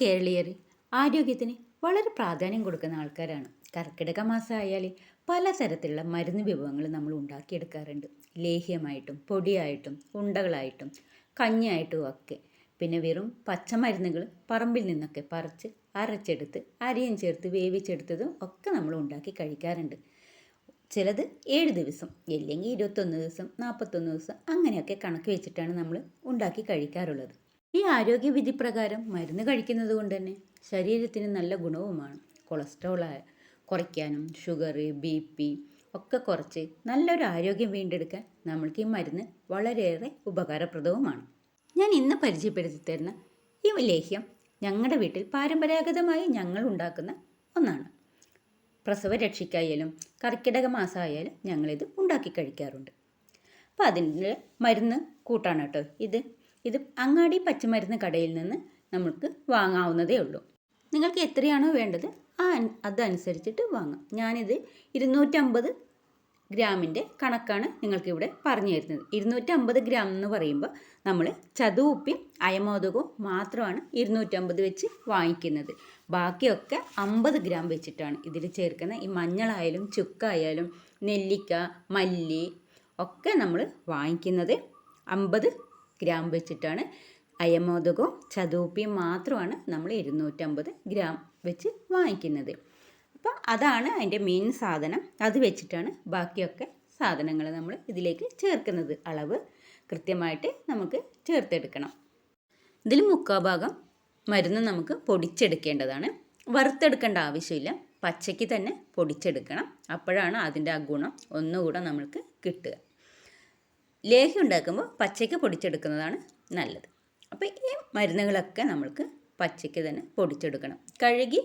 കേരളീയർ ആരോഗ്യത്തിന് വളരെ പ്രാധാന്യം കൊടുക്കുന്ന ആൾക്കാരാണ്. കർക്കിടക മാസമായാൽ പലതരത്തിലുള്ള മരുന്ന് വിഭവങ്ങൾ നമ്മൾ ഉണ്ടാക്കിയെടുക്കാറുണ്ട്. ലേഹ്യമായിട്ടും പൊടിയായിട്ടും ഉണ്ടകളായിട്ടും കഞ്ഞിയായിട്ടും ഒക്കെ. പിന്നെ വെറും പച്ചമരുന്നുകൾ പറമ്പിൽ നിന്നൊക്കെ പറിച്ച് അരച്ചെടുത്ത് അരിയും ചേർത്ത് വേവിച്ചെടുത്തതും ഒക്കെ നമ്മൾ ഉണ്ടാക്കി കഴിക്കാറുണ്ട്. ചിലത് ഏഴ് ദിവസം അല്ലെങ്കിൽ ഇരുപത്തൊന്ന് ദിവസം നാൽപ്പത്തൊന്ന് ദിവസം അങ്ങനെയൊക്കെ കണക്ക് വെച്ചിട്ടാണ് നമ്മൾ ഉണ്ടാക്കി കഴിക്കാറുള്ളത്. ഈ ആരോഗ്യവിധി പ്രകാരം മരുന്ന് കഴിക്കുന്നത് കൊണ്ട് തന്നെ ശരീരത്തിന് നല്ല ഗുണവുമാണ്. കൊളസ്ട്രോൾ കുറയ്ക്കാനും ഷുഗർ ബി പി ഒക്കെ കുറച്ച് നല്ലൊരു ആരോഗ്യം വീണ്ടെടുക്കാൻ നമ്മൾക്ക് ഈ മരുന്ന് വളരെയേറെ ഉപകാരപ്രദവുമാണ്. ഞാൻ ഇന്ന് പരിചയപ്പെടുത്തി തരുന്ന ഈ ലേഹ്യം ഞങ്ങളുടെ വീട്ടിൽ പാരമ്പരാഗതമായി ഞങ്ങൾ ഉണ്ടാക്കുന്ന ഒന്നാണ്. പ്രസവ രക്ഷയ്ക്കായാലും കർക്കിടക മാസമായാലും ഞങ്ങളിത് ഉണ്ടാക്കി കഴിക്കാറുണ്ട്. അപ്പോൾ അതിന്റെ മരുന്ന് കൂട്ടാണ് കേട്ടോ. ഇത് ഇത് അങ്ങാടി പച്ചമരുന്ന് കടയിൽ നിന്ന് നമുക്ക് വാങ്ങാവുന്നതേ ഉള്ളൂ. നിങ്ങൾക്ക് എത്രയാണോ വേണ്ടത് ആ അതനുസരിച്ചിട്ട് വാങ്ങാം. ഞാനിത് ഇരുന്നൂറ്റമ്പത് ഗ്രാമിന്റെ കണക്കാണ് നിങ്ങൾക്കിവിടെ പറഞ്ഞു തരുന്നത്. ഇരുന്നൂറ്റമ്പത് ഗ്രാം എന്ന് പറയുമ്പോൾ നമ്മൾ ചതുവുപ്പും അയമോദകവും മാത്രമാണ് ഇരുന്നൂറ്റമ്പത് വെച്ച് വാങ്ങിക്കുന്നത്. ബാക്കിയൊക്കെ അമ്പത് ഗ്രാം വെച്ചിട്ടാണ് ഇതിൽ ചേർക്കുന്ന ഈ മഞ്ഞളായാലും ചുക്കായാലും നെല്ലിക്ക മല്ലി ഒക്കെ നമ്മൾ വാങ്ങിക്കുന്നത് അമ്പത് ഗ്രാം വെച്ചിട്ടാണ് അയമോദകവും ചതുപ്പിയും മാത്രമാണ് നമ്മൾ ഇരുന്നൂറ്റമ്പത് ഗ്രാം വെച്ച് വാങ്ങിക്കുന്നത്. അപ്പം അതാണ് അതിന്റെ മെയിൻ സാധനം. അത് വെച്ചിട്ടാണ് ബാക്കിയൊക്കെ സാധനങ്ങൾ നമ്മൾ ഇതിലേക്ക് ചേർക്കുന്നത്. അളവ് കൃത്യമായിട്ട് നമുക്ക് ചേർത്തെടുക്കണം. ഇതിൽ മുക്കാൽ ഭാഗം മരുന്ന് നമുക്ക് പൊടിച്ചെടുക്കേണ്ടതാണ്. വറുത്തെടുക്കേണ്ട ആവശ്യമില്ല. പച്ചയ്ക്ക് തന്നെ പൊടിച്ചെടുക്കണം. അപ്പോഴാണ് അതിന്റെ ആ ഗുണം ഒന്നുകൂടെ നമ്മൾക്ക് കിട്ടുക. ലേഹ്യം ഉണ്ടാക്കുമ്പോൾ പച്ചയ്ക്ക് പൊടിച്ചെടുക്കുന്നതാണ് നല്ലത്. അപ്പോൾ ഈ മരുന്നുകളൊക്കെ നമ്മൾക്ക് പച്ചയ്ക്ക് തന്നെ പൊടിച്ചെടുക്കണം. കഴുകി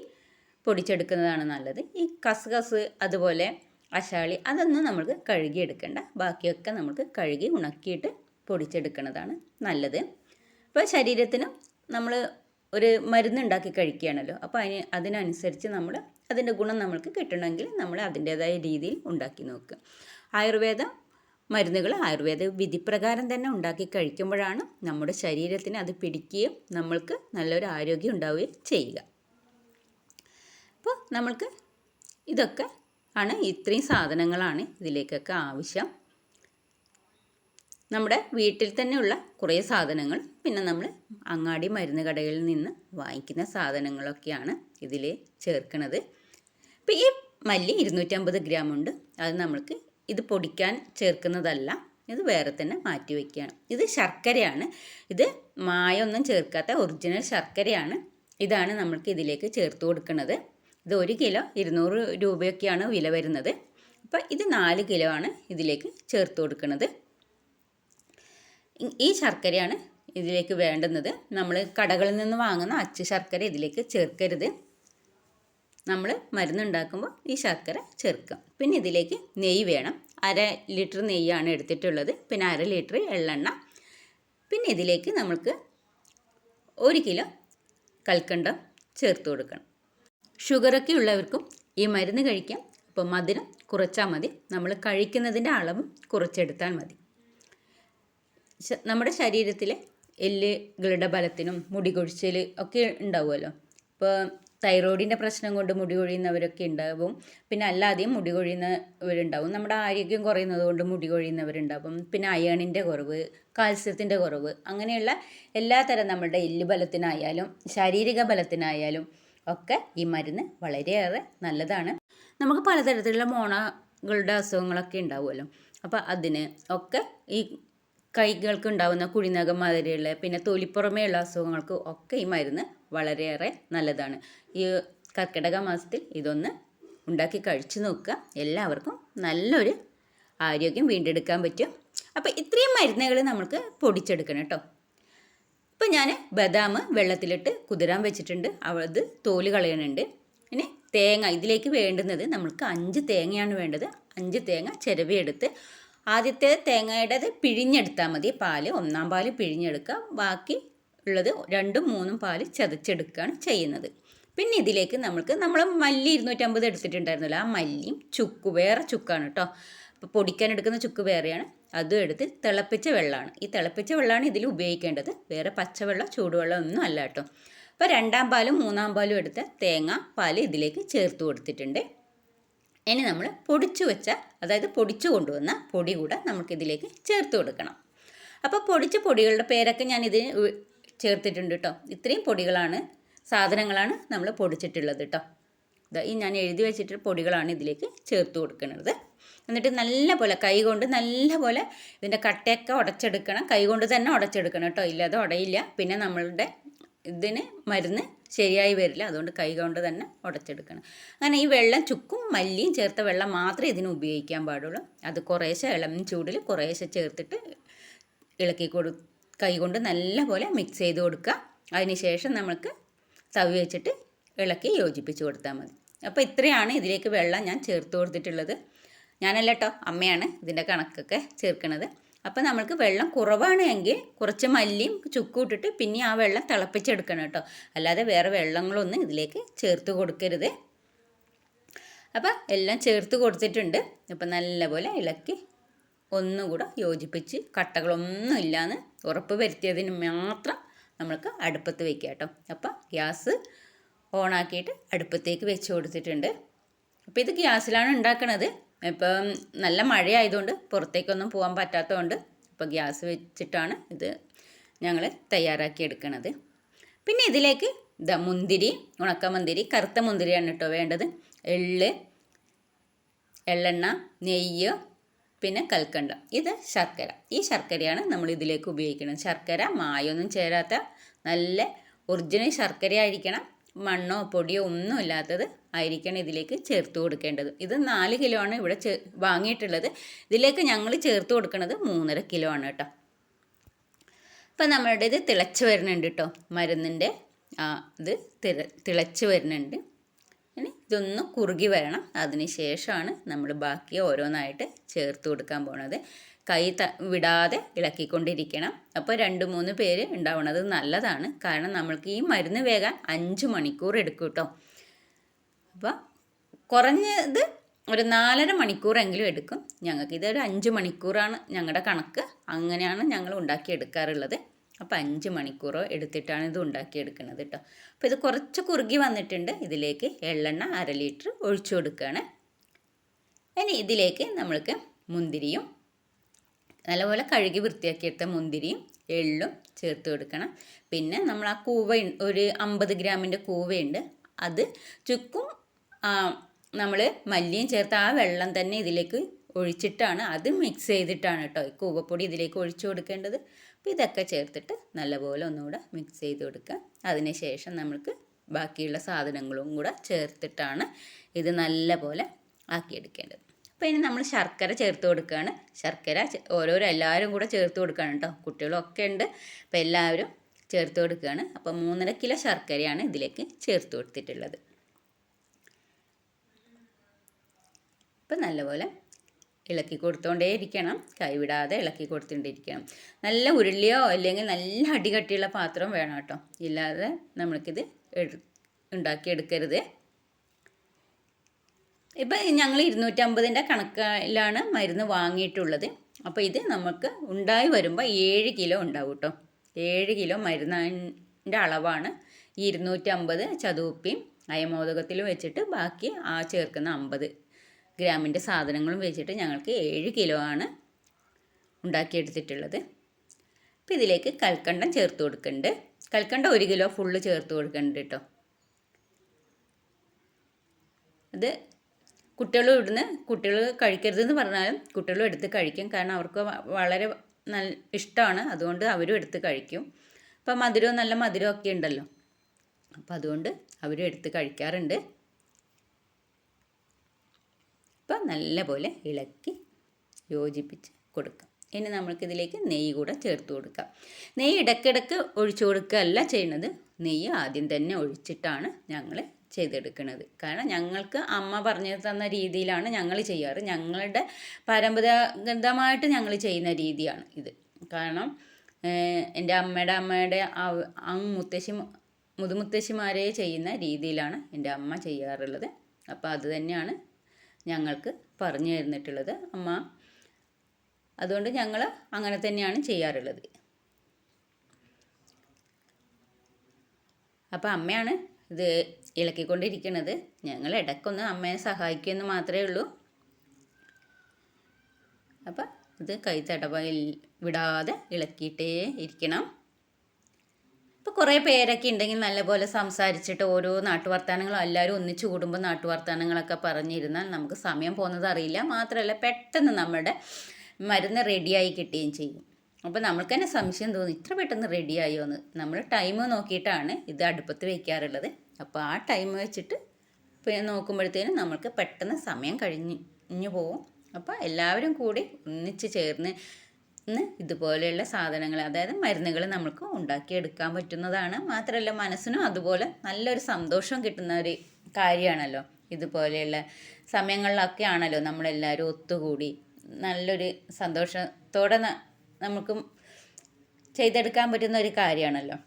പൊടിച്ചെടുക്കുന്നതാണ് നല്ലത്. ഈ കസ്കസ് അതുപോലെ അശാളി അതൊന്നും നമുക്ക് കഴുകിയെടുക്കേണ്ട. ബാക്കിയൊക്കെ നമുക്ക് കഴുകി ഉണക്കിയിട്ട് പൊടിച്ചെടുക്കുന്നതാണ് നല്ലത്. അപ്പോൾ ശരീരത്തിന് നമ്മൾ ഒരു മരുന്ന് ഉണ്ടാക്കി കഴിക്കുകയാണല്ലോ. അപ്പോൾ അതിന് അതിനനുസരിച്ച് നമ്മൾ അതിന്റെ ഗുണം നമ്മൾക്ക് കിട്ടണമെങ്കിൽ നമ്മൾ അതിന്റേതായ രീതിയിൽ ഉണ്ടാക്കി നോക്കുക. ആയുർവേദം മരുന്നുകൾ ആയുർവേദ വിധിപ്രകാരം തന്നെ ഉണ്ടാക്കി കഴിക്കുമ്പോഴാണ് നമ്മുടെ ശരീരത്തിന് അത് പിടിക്കുകയും നമ്മൾക്ക് നല്ലൊരു ആരോഗ്യം ഉണ്ടാവുകയും ചെയ്യുക. അപ്പോൾ നമ്മൾക്ക് ഇതൊക്കെ ആണ് ഇത്രയും സാധനങ്ങളാണ് ഇതിലേക്കൊക്കെ ആവശ്യം. നമ്മുടെ വീട്ടിൽ തന്നെയുള്ള കുറേ സാധനങ്ങൾ പിന്നെ നമ്മൾ അങ്ങാടി മരുന്ന് കടകളിൽ നിന്ന് വാങ്ങിക്കുന്ന സാധനങ്ങളൊക്കെയാണ് ഇതിൽ ചേർക്കുന്നത് ഇപ്പം ഈ മല്ലി ഇരുന്നൂറ്റമ്പത് ഗ്രാം ഉണ്ട്. അത് നമ്മൾക്ക് ഇത് പൊടിക്കാൻ ചേർക്കുന്നതല്ല ഇത് വേറെ തന്നെ മാറ്റി വയ്ക്കുകയാണ് ഇത് ശർക്കരയാണ്. ഇത് മായൊന്നും ചേർക്കാത്ത ഒറിജിനൽ ശർക്കരയാണ്. ഇതാണ് നമ്മൾക്ക് ഇതിലേക്ക് ചേർത്ത് കൊടുക്കുന്നത്. ഇത് ഒരു കിലോ ഇരുന്നൂറ് രൂപയൊക്കെയാണ് വില വരുന്നത്. അപ്പോൾ ഇത് നാല് കിലോ ആണ് ഇതിലേക്ക് ചേർത്ത് കൊടുക്കുന്നത്. ഈ ശർക്കരയാണ് ഇതിലേക്ക് വേണ്ടുന്നത്. നമ്മൾ കടകളിൽ നിന്ന് വാങ്ങുന്ന അച്ചു ശർക്കര ഇതിലേക്ക് ചേർക്കരുത്. നമ്മൾ മരുന്നുണ്ടാക്കുമ്പോൾ ഈ ശർക്കര ചേർക്കാം പിന്നെ ഇതിലേക്ക് നെയ്യ് വേണം. അര ലിറ്റർ നെയ്യാണ് എടുത്തിട്ടുള്ളത്. പിന്നെ അര ലിറ്റർ എള്ളെണ്ണ. പിന്നെ ഇതിലേക്ക് നമുക്ക് ഒരു കിലോ കൽക്കണ്ടം ചേർത്ത് കൊടുക്കണം. ഷുഗറൊക്കെ ഉള്ളവർക്കും ഈ മരുന്ന് കഴിക്കാം. അപ്പോൾ മധുരം കുറച്ചാൽ മതി. നമ്മൾ കഴിക്കുന്നതിന്റെ അളവും കുറച്ചെടുത്താൽ മതി. നമ്മുടെ ശരീരത്തിലെ എല്ലുകളുടെ ബലത്തിനും മുടി കൊഴിച്ചിൽ ഒക്കെ ഉണ്ടാവുമല്ലോ. ഇപ്പോൾ തൈറോയിഡിന്റെ പ്രശ്നം കൊണ്ട് മുടി കൊഴിയുന്നവരൊക്കെ ഉണ്ടാവും. പിന്നെ അല്ലാതെയും മുടി കൊഴിയുന്നവരുണ്ടാവും. നമ്മുടെ ആരോഗ്യം കുറയുന്നത് കൊണ്ട് മുടി കൊഴിയുന്നവരുണ്ടാവും. പിന്നെ അയണിന്റെ കുറവ് കാൽസ്യത്തിന്റെ കുറവ് അങ്ങനെയുള്ള എല്ലാ തരം നമ്മുടെ എല്ല് ബലത്തിനായാലും ശാരീരിക ബലത്തിനായാലും ഒക്കെ ഈ മരുന്ന് വളരെയേറെ നല്ലതാണ്. നമുക്ക് പലതരത്തിലുള്ള മോണകളുടെ അസുഖങ്ങളൊക്കെ ഉണ്ടാവുമല്ലോ. അപ്പോൾ അതിന് ഒക്കെ ഈ കൈകൾക്ക് ഉണ്ടാകുന്ന കുഴിനകം മാതിരിയുള്ള പിന്നെ തൊലിപ്പുറമേയുള്ള അസുഖങ്ങൾക്ക് ഒക്കെ ഈ മരുന്ന് വളരെയേറെ നല്ലതാണ്. ഈ കർക്കിടക മാസത്തിൽ ഇതൊന്ന് ഉണ്ടാക്കി കഴിച്ചു നോക്കുക. എല്ലാവർക്കും നല്ലൊരു ആരോഗ്യം വീണ്ടെടുക്കാൻ പറ്റും. അപ്പോൾ ഇത്രയും മരുന്നുകൾ നമുക്ക് പൊടിച്ചെടുക്കണം കേട്ടോ. ഇപ്പം ഞാൻ ബദാം വെള്ളത്തിലിട്ട് കുതിരാൻ വെച്ചിട്ടുണ്ട്. അത് തോൽ കളയണുണ്ട് ഇനി തേങ്ങ ഇതിലേക്ക് വേണ്ടുന്നത് നമ്മൾക്ക് അഞ്ച് തേങ്ങയാണ് വേണ്ടത്. അഞ്ച് തേങ്ങ ചിരവിയെടുത്ത് ആദ്യത്തെ തേങ്ങയുടേത് പിഴിഞ്ഞെടുത്താൽ മതി. പാൽ ഒന്നാം പാൽ പിഴിഞ്ഞെടുക്കുക. ബാക്കി ഉള്ളത് രണ്ടും മൂന്നും പാൽ ചതച്ചെടുക്കുകയാണ് ചെയ്യുന്നത്. പിന്നെ ഇതിലേക്ക് നമ്മൾക്ക് നമ്മൾ മല്ലി ഇരുന്നൂറ്റമ്പത് എടുത്തിട്ടുണ്ടായിരുന്നല്ലോ. ആ മല്ലിയും ചുക്ക് വേറെ ചുക്കാണ് കേട്ടോ അപ്പോൾ പൊടിക്കാൻ എടുക്കുന്ന ചുക്ക് വേറെയാണ്. അതും എടുത്ത് തിളപ്പിച്ച വെള്ളമാണ്. ഈ തിളപ്പിച്ച വെള്ളമാണ് ഇതിൽ ഉപയോഗിക്കേണ്ടത്. വേറെ പച്ചവെള്ളം ചൂടുവെള്ളം ഒന്നും അല്ല കേട്ടോ അപ്പോൾ രണ്ടാം പാലും മൂന്നാം പാലും എടുത്ത തേങ്ങ പാൽ ഇതിലേക്ക് ചേർത്ത് കൊടുത്തിട്ടുണ്ട്. ഇനി നമ്മൾ പൊടിച്ചു വെച്ച അതായത് പൊടിച്ചു കൊണ്ടുവന്ന പൊടി കൂടെ നമുക്കിതിലേക്ക് ചേർത്ത് കൊടുക്കണം. അപ്പോൾ പൊടിച്ച പൊടികളുടെ പേരൊക്കെ ഞാൻ ഇതിന് ചേർത്തിട്ടുണ്ട് കേട്ടോ ഇത്രയും പൊടികളാണ് സാധനങ്ങളാണ് നമ്മൾ പൊടിച്ചിട്ടുള്ളത് കേട്ടോ ഈ ഞാൻ എഴുതി വെച്ചിട്ട് പൊടികളാണ് ഇതിലേക്ക് ചേർത്ത് കൊടുക്കുന്നത്. എന്നിട്ട് നല്ല പോലെ കൈ കൊണ്ട് നല്ല പോലെ ഇതിന്റെ കട്ടയൊക്കെ ഉടച്ചെടുക്കണം. കൈ കൊണ്ട് തന്നെ ഉടച്ചെടുക്കണം കേട്ടോ ഇല്ലാതെ ഉടയില്ല. പിന്നെ നമ്മളുടെ ഇതിന് മരുന്ന് ശരിയായി വരില്ല. അതുകൊണ്ട് കൈ കൊണ്ട് തന്നെ ഉടച്ചെടുക്കണം. അങ്ങനെ ഈ വെള്ളം ചുക്കും മല്ലിയും ചേർത്ത വെള്ളം മാത്രമേ ഇതിന് ഉപയോഗിക്കാൻ പാടുള്ളൂ. അത് കുറേശ്ശെ ഇളം ചൂടിൽ കുറേശ്ശെ ചേർത്തിട്ട് ഇളക്കി കൊടു കൈ കൊണ്ട് നല്ല പോലെ മിക്സ് ചെയ്ത് കൊടുക്കുക. അതിനുശേഷം നമുക്ക് തവി വെച്ചിട്ട് ഇളക്കി യോജിപ്പിച്ച് കൊടുത്താൽ മതി. അപ്പോൾ ഇത്രയാണ് ഇതിലേക്ക് വെള്ളം ഞാൻ ചേർത്ത് കൊടുത്തിട്ടുള്ളത്. ഞാനല്ല കേട്ടോ അമ്മയാണ് ഇതിന്റെ കണക്കൊക്കെ ചേർക്കുന്നത് അപ്പോൾ നമ്മൾക്ക് വെള്ളം കുറവാണ് എങ്കിൽ കുറച്ച് മല്ലിയും ചുക്കും ഇട്ടിട്ട് പിന്നെ ആ വെള്ളം തിളപ്പിച്ചെടുക്കണം കേട്ടോ. അല്ലാതെ വേറെ വെള്ളങ്ങളൊന്നും ഇതിലേക്ക് ചേർത്ത് കൊടുക്കരുത്. അപ്പോൾ എല്ലാം ചേർത്ത് കൊടുത്തിട്ടുണ്ട്. അപ്പോൾ നല്ലപോലെ ഇളക്കി ഒന്നുകൂടെ യോജിപ്പിച്ച് കട്ടകളൊന്നും ഇല്ലാന്ന് ഉറപ്പ് വരുത്തിയതിന് മാത്രം നമ്മൾക്ക് അടുപ്പത്ത് വെക്കുക കേട്ടോ. അപ്പോൾ ഗ്യാസ് ഓണാക്കിയിട്ട് അടുപ്പത്തേക്ക് വെച്ച് കൊടുത്തിട്ടുണ്ട്. അപ്പോൾ ഇത് ഗ്യാസിലാണ് ഉണ്ടാക്കുന്നത് ഇപ്പം നല്ല മഴയായതുകൊണ്ട് പുറത്തേക്കൊന്നും പോകാൻ പറ്റാത്തതുകൊണ്ട് ഇപ്പോൾ ഗ്യാസ് വെച്ചിട്ടാണ് ഇത് ഞങ്ങൾ തയ്യാറാക്കി എടുക്കണത്. പിന്നെ ഇതിലേക്ക് ദ മുന്തിരി ഉണക്കമുന്തിരി കറുത്ത മുന്തിരിയാണ് കേട്ടോ വേണ്ടത്. എള്ള് എള്ളെണ്ണ നെയ്യ് പിന്നെ കൽക്കണ്ടം. ഇത് ശർക്കര. ഈ ശർക്കരയാണ് നമ്മൾ ഇതിലേക്ക് ഉപയോഗിക്കുന്നത്. ശർക്കര മായൊന്നും ചേരാത്ത നല്ല ഒറിജിനൽ ശർക്കര ആയിരിക്കണം മണ്ണോ പൊടിയോ ഒന്നും ഇല്ലാത്തത് ആയിരിക്കണം ഇതിലേക്ക് ചേർത്ത് കൊടുക്കേണ്ടത്. ഇത് നാല് കിലോ ആണ് ഇവിടെ ചേ വാങ്ങിയിട്ടുള്ളത്. ഇതിലേക്ക് ഞങ്ങൾ ചേർത്ത് കൊടുക്കുന്നത് മൂന്നര കിലോ ആണ് കേട്ടോ. അപ്പം നമ്മളുടെ ഇത് തിളച്ച് വരുന്നുണ്ട് കേട്ടോ. മരുന്നിന്റെ ഇത് തിള തിളച്ച് വരുന്നുണ്ട്. ഇനി ഇതൊന്ന് കുറുകി വരണം. അതിന് ശേഷമാണ് നമ്മൾ ബാക്കി ഓരോന്നായിട്ട് ചേർത്ത് കൊടുക്കാൻ പോണത്. കൈ ത വിടാതെ ഇളക്കിക്കൊണ്ടിരിക്കണം. അപ്പോൾ രണ്ട് മൂന്ന് പേര് ഉണ്ടാവണത് നല്ലതാണ്. കാരണം നമ്മൾക്ക് ഈ മരുന്ന് വേഗം അഞ്ച് മണിക്കൂർ എടുക്കും കേട്ടോ അപ്പോൾ കുറഞ്ഞത് ഒരു നാലര മണിക്കൂറെങ്കിലും എടുക്കും. ഞങ്ങൾക്ക് ഇതൊരു അഞ്ച് മണിക്കൂറാണ് ഞങ്ങളുടെ കണക്ക്. അങ്ങനെയാണ് ഞങ്ങൾ ഉണ്ടാക്കിയെടുക്കാറുള്ളത് അപ്പോൾ അഞ്ച് മണിക്കൂറോ എടുത്തിട്ടാണ് ഇത് ഉണ്ടാക്കിയെടുക്കുന്നത് കേട്ടോ അപ്പോൾ ഇത് കുറച്ച് കുറുകി വന്നിട്ടുണ്ട്. ഇതിലേക്ക് എള്ളെണ്ണ അര ലിറ്റർ ഒഴിച്ചു കൊടുക്കുകയാണ്. ഇനി ഇതിലേക്ക് നമ്മൾക്ക് മുന്തിരിയും നല്ലപോലെ കഴുകി വൃത്തിയാക്കിയെടുത്ത മുന്തിരിയും എള്ളും ചേർത്ത് കൊടുക്കണം. പിന്നെ നമ്മൾ ആ കൂവ ഒരു അമ്പത് ഗ്രാമിന്റെ കൂവയുണ്ട്. അത് ചുക്കും നമ്മൾ മല്ലിയും ചേർത്ത് ആ വെള്ളം തന്നെ ഇതിലേക്ക് ഒഴിച്ചിട്ടാണ് അത് മിക്സ് ചെയ്തിട്ടാണ് കേട്ടോ ഈ കൂവപ്പൊടി ഇതിലേക്ക് ഒഴിച്ചു കൊടുക്കേണ്ടത്. അപ്പോൾ ഇതൊക്കെ ചേർത്തിട്ട് നല്ലപോലെ ഒന്നുകൂടെ മിക്സ് ചെയ്ത് കൊടുക്കുക. അതിന് ശേഷം നമുക്ക് ബാക്കിയുള്ള സാധനങ്ങളും കൂടെ ചേർത്തിട്ടാണ് ഇത് നല്ലപോലെ ആക്കിയെടുക്കേണ്ടത്. അപ്പോൾ ഇനി നമ്മൾ ശർക്കര ചേർത്ത് കൊടുക്കുകയാണ്. ശർക്കര ഓരോരോ എല്ലാവരും കൂടെ ചേർത്ത് കൊടുക്കുകയാണ് കേട്ടോ. കുട്ടികളൊക്കെ ഉണ്ട്. അപ്പോൾ എല്ലാവരും ചേർത്ത് കൊടുക്കുകയാണ്. അപ്പോൾ മൂന്നര കിലോ ശർക്കരയാണ് ഇതിലേക്ക് ചേർത്ത് കൊടുത്തിട്ടുള്ളത്. ഇപ്പം നല്ലപോലെ ഇളക്കി കൊടുത്തോണ്ടേ ഇരിക്കണം കൈവിടാതെ ഇളക്കി കൊടുത്തോണ്ടിരിക്കണം. നല്ല ഉരുളിയോ അല്ലെങ്കിൽ നല്ല അടികട്ടിയുള്ള പാത്രം വേണം കേട്ടോ. ഇല്ലാതെ നമ്മൾക്കിത് ഉണ്ടാക്കിയെടുക്കരുത്. ഇപ്പം ഞങ്ങൾ ഇരുന്നൂറ്റമ്പതിന്റെ കണക്കിലാണ് മരുന്ന് വാങ്ങിയിട്ടുള്ളത്. അപ്പോൾ ഇത് നമുക്ക് ഉണ്ടായി വരുമ്പോൾ ഏഴ് കിലോ ഉണ്ടാവും കേട്ടോ. ഏഴ് കിലോ മരുന്നിന്റെ അളവാണ് ഈ ഇരുന്നൂറ്റമ്പത് ചതുപ്പിയും അയമോദകത്തിലും വെച്ചിട്ട് ബാക്കി ആ ചേർക്കുന്ന അമ്പത്. ഗ്രാമിന്റെ സാധനങ്ങളും വെച്ചിട്ട് ഞങ്ങൾക്ക് ഏഴ് കിലോ ആണ് ഉണ്ടാക്കിയെടുത്തിട്ടുള്ളത്. അപ്പോൾ ഇതിലേക്ക് കൽക്കണ്ടം ചേർത്ത് കൊടുക്കുന്നുണ്ട്. കൽക്കണ്ടം ഒരു കിലോ ഫുള്ള് ചേർത്ത് കൊടുക്കുന്നുണ്ട് കേട്ടോ. അത് കുട്ടികൾ ഇവിടുന്ന് കുട്ടികൾ കഴിക്കരുതെന്ന് പറഞ്ഞാലും കുട്ടികളും എടുത്ത് കഴിക്കും. കാരണം അവർക്ക് വളരെ നല്ല ഇഷ്ടമാണ്. അതുകൊണ്ട് അവരും എടുത്ത് കഴിക്കും. അപ്പം മധുരവും നല്ല മധുരമൊക്കെ ഉണ്ടല്ലോ. അപ്പം അതുകൊണ്ട് അവരും എടുത്ത് കഴിക്കാറുണ്ട് അപ്പം നല്ലപോലെ ഇളക്കി യോജിപ്പിച്ച് കൊടുക്കാം. ഇനി നമ്മൾക്കിതിലേക്ക് നെയ്യ് കൂടെ ചേർത്ത് കൊടുക്കാം. നെയ്യ് ഇടയ്ക്കിടയ്ക്ക് ഒഴിച്ചു കൊടുക്കുകയല്ല ചെയ്യുന്നത്. നെയ്യ് ആദ്യം തന്നെ ഒഴിച്ചിട്ടാണ് ഞങ്ങൾ ചെയ്തെടുക്കുന്നത്. കാരണം ഞങ്ങൾക്ക് അമ്മ പറഞ്ഞു തന്ന രീതിയിലാണ് ഞങ്ങൾ ചെയ്യാറ്. ഞങ്ങളുടെ പരമ്പരാഗതമായിട്ട് ഞങ്ങൾ ചെയ്യുന്ന രീതിയാണ് ഇത്. കാരണം എന്റെ അമ്മയുടെ അമ്മയുടെ അങ് അങ്ങ് മുത്തശ്ശി മുതുമുത്തശ്ശിമാരെ ചെയ്യുന്ന രീതിയിലാണ് എന്റെ അമ്മ ചെയ്യാറുള്ളത്. അപ്പോൾ അത് തന്നെയാണ് ഞങ്ങൾക്ക് പറഞ്ഞു തന്നിട്ടുള്ളത്. അമ്മ അതുകൊണ്ട് ഞങ്ങൾ അങ്ങനെ തന്നെയാണ് ചെയ്യാറുള്ളത്. അപ്പോൾ അമ്മയാണ് ഇത് ഇളക്കിക്കൊണ്ടിരിക്കുന്നത് ഞങ്ങൾ ഇടയ്ക്കൊന്ന് അമ്മയെ സഹായിക്കുമെന്ന് മാത്രമേ ഉള്ളൂ. അപ്പം ഇത് കൈ തടവ വിടാതെ ഇളക്കിയിട്ടേ ഇരിക്കണം. ഇപ്പോൾ കുറേ പേരൊക്കെ ഉണ്ടെങ്കിൽ നല്ലപോലെ സംസാരിച്ചിട്ട് ഓരോ നാട്ടുവർത്താനങ്ങളും എല്ലാവരും ഒന്നിച്ചു കൂടുമ്പോൾ നാട്ടുവർത്താനങ്ങളൊക്കെ പറഞ്ഞിരുന്നാൽ നമുക്ക് സമയം പോകുന്നത് അറിയില്ല. മാത്രമല്ല പെട്ടെന്ന് നമ്മുടെ മരുന്ന് റെഡിയായി കിട്ടുകയും ചെയ്യും. അപ്പോൾ നമ്മൾക്ക് തന്നെ സംശയം തോന്നി ഇത്ര പെട്ടെന്ന് റെഡിയായോ എന്ന്. നമ്മൾ ടൈം നോക്കിയിട്ടാണ് ഇത് അടുപ്പത്ത് വയ്ക്കാറുള്ളത് അപ്പോൾ ആ ടൈം വെച്ചിട്ട് പിന്നെ നോക്കുമ്പോഴത്തേനും നമ്മൾക്ക് പെട്ടെന്ന് സമയം കഴിഞ്ഞു പോകും അപ്പോൾ എല്ലാവരും കൂടി ഒന്നിച്ച് ചേർന്ന് ഇതുപോലെയുള്ള സാധനങ്ങൾ അതായത് മരുന്നുകൾ നമുക്ക് ഉണ്ടാക്കിയെടുക്കാൻ പറ്റുന്നതാണ്. മാത്രമല്ല മനസ്സിനും അതുപോലെ നല്ലൊരു സന്തോഷം കിട്ടുന്ന ഒരു കാര്യമാണല്ലോ. ഇതുപോലെയുള്ള സമയങ്ങളിലൊക്കെ ആണല്ലോ നമ്മളെല്ലാവരും ഒത്തുകൂടി നല്ലൊരു സന്തോഷത്തോടെ നമുക്ക് ചെയ്തെടുക്കാൻ പറ്റുന്ന ഒരു കാര്യമാണല്ലോ.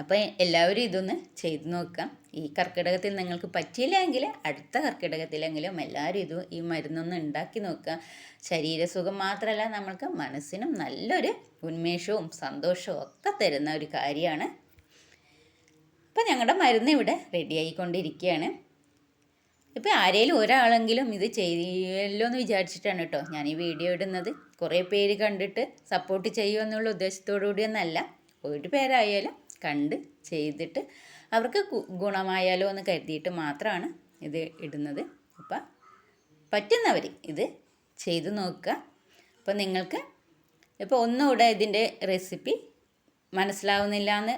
അപ്പോൾ എല്ലാവരും ഇതൊന്ന് ചെയ്ത് നോക്കാം ഈ കർക്കിടകത്തിൽ നിങ്ങൾക്ക് പറ്റിയില്ലെങ്കിൽ അടുത്ത കർക്കിടകത്തിലെങ്കിലും എല്ലാവരും ഇത് ഈ മരുന്നൊന്ന് ഉണ്ടാക്കി നോക്കുക. ശരീരസുഖം മാത്രമല്ല നമ്മൾക്ക് മനസ്സിനും നല്ലൊരു ഉന്മേഷവും സന്തോഷവും ഒക്കെ തരുന്ന ഒരു കാര്യമാണ്. അപ്പോൾ ഞങ്ങളുടെ മരുന്ന് ഇവിടെ റെഡിയായിക്കൊണ്ടിരിക്കുകയാണ് ഇപ്പോൾ ആരെങ്കിലും ഒരാളെങ്കിലും ഇത് ചെയ്യല്ലോ എന്ന് വിചാരിച്ചിട്ടാണ് കേട്ടോ ഞാൻ ഈ വീഡിയോ ഇടുന്നത്. കുറേ പേര് കണ്ടിട്ട് സപ്പോർട്ട് ചെയ്യുമെന്നുള്ള ഉദ്ദേശത്തോടു കൂടിയൊന്നല്ല ഒരു പേരായാലും കണ്ട് ചെയ്തിട്ട് അവർക്ക് ഗുണമായാലോ എന്ന് കരുതിയിട്ട് മാത്രമാണ് ഇത് ഇടുന്നത്. അപ്പം പറ്റുന്നവർ ഇത് ചെയ്ത് നോക്കുക. അപ്പോൾ നിങ്ങൾക്ക് ഇപ്പോൾ ഒന്നുകൂടെ ഇതിന്റെ റെസിപ്പി മനസ്സിലാവുന്നില്ല എന്ന്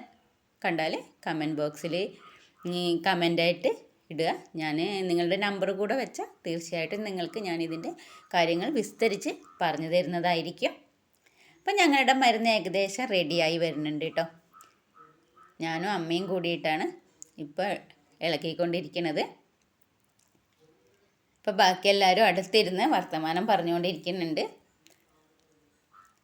കണ്ടാൽ കമന്റ് ബോക്സിൽ കമന്റായിട്ട് ഇടുക. ഞാൻ നിങ്ങളുടെ നമ്പർ കൂടെ വെച്ചാൽ തീർച്ചയായിട്ടും നിങ്ങൾക്ക് ഞാൻ ഇതിന്റെ കാര്യങ്ങൾ വിസ്തരിച്ച് പറഞ്ഞു തരുന്നതായിരിക്കും. അപ്പം ഞങ്ങളുടെ മരുന്ന് ഏകദേശം റെഡിയായി വരുന്നുണ്ട് കേട്ടോ. ഞാനും അമ്മയും കൂടിയിട്ടാണ് ഇപ്പോൾ ഇളക്കിക്കൊണ്ടിരിക്കുന്നത് ഇപ്പോൾ ബാക്കി എല്ലാവരും അടുത്തിരുന്ന് വർത്തമാനം പറഞ്ഞുകൊണ്ടിരിക്കുന്നുണ്ട്.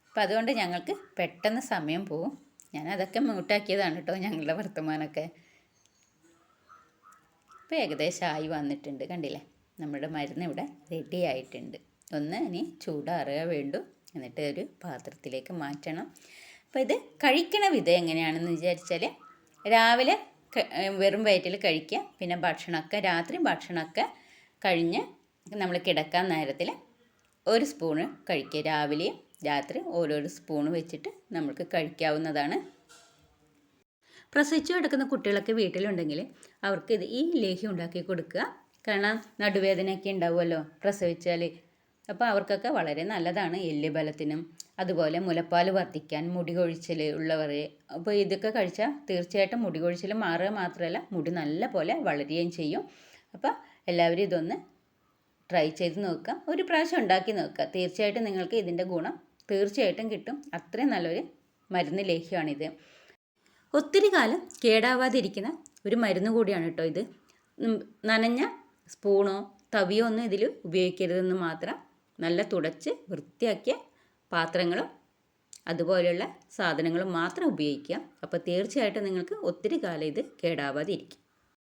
അപ്പം അതുകൊണ്ട് ഞങ്ങൾക്ക് പെട്ടെന്ന് സമയം പോവും. ഞാൻ അതൊക്കെ മ്യൂട്ടാക്കിയതാണ് കേട്ടോ ഞങ്ങളുടെ വർത്തമാനമൊക്കെ. ഇപ്പോൾ ഏകദേശം ആയി വന്നിട്ടുണ്ട് കണ്ടില്ലേ? നമ്മുടെ മരുന്ന് ഇവിടെ റെഡി ആയിട്ടുണ്ട്. ഒന്ന് ഇനി ചൂടാറുക വേണ്ടു. എന്നിട്ട് ഒരു പാത്രത്തിലേക്ക് മാറ്റണം. അപ്പോൾ ഇത് കഴിക്കണ വിധം എങ്ങനെയാണെന്ന് വിചാരിച്ചാൽ രാവിലെ വെറും വയറ്റിൽ കഴിക്കുക. പിന്നെ ഭക്ഷണമൊക്കെ രാത്രി ഭക്ഷണമൊക്കെ കഴിഞ്ഞ് നമ്മൾ കിടക്കാൻ നേരത്തിൽ ഒരു സ്പൂണ് കഴിക്കുക. രാവിലെയും രാത്രി ഓരോരോ സ്പൂണ് വെച്ചിട്ട് നമുക്ക് കഴിക്കാവുന്നതാണ്. പ്രസവിച്ചു കിടക്കുന്ന കുട്ടികളൊക്കെ വീട്ടിലുണ്ടെങ്കിൽ അവർക്ക് ഇത് ഈ ലേഹ്യം ഉണ്ടാക്കി കൊടുക്കുക. കാരണം നടുവേദനയൊക്കെ ഉണ്ടാവുമല്ലോ. പ്രസവിച്ചാൽ അപ്പോൾ അവർക്കൊക്കെ വളരെ നല്ലതാണ് എല്ല് ബലത്തിനും അതുപോലെ മുലപ്പാൽ വർദ്ധിക്കാൻ മുടി കൊഴിച്ചിൽ ഉള്ളവർ അപ്പോൾ ഇതൊക്കെ കഴിച്ചാൽ തീർച്ചയായിട്ടും മുടി കൊഴിച്ചിൽ മാറുക മാത്രമല്ല മുടി നല്ല പോലെ വളരുകയും ചെയ്യും. അപ്പോൾ എല്ലാവരും ഇതൊന്ന് ട്രൈ ചെയ്ത് നോക്കുക. ഒരു പ്രാവശ്യം ഉണ്ടാക്കി നോക്കുക. തീർച്ചയായിട്ടും നിങ്ങൾക്ക് ഇതിന്റെ ഗുണം തീർച്ചയായിട്ടും കിട്ടും. അത്രയും നല്ലൊരു മരുന്ന് ലേഹ്യമാണിത്. ഒത്തിരി കാലം കേടാവാതിരിക്കുന്ന ഒരു മരുന്ന് കൂടിയാണ് കേട്ടോ ഇത്. നനഞ്ഞ സ്പൂണോ തവിയോ ഒന്നും ഇതിൽ ഉപയോഗിക്കരുതെന്ന് മാത്രം നല്ല തുടച്ച് വൃത്തിയാക്കിയ പാത്രങ്ങളും അതുപോലെയുള്ള സാധനങ്ങളും മാത്രം ഉപയോഗിക്കുക. അപ്പോൾ തീർച്ചയായിട്ടും നിങ്ങൾക്ക് ഒത്തിരി കാലം ഇത് കേടാവാതിരിക്കും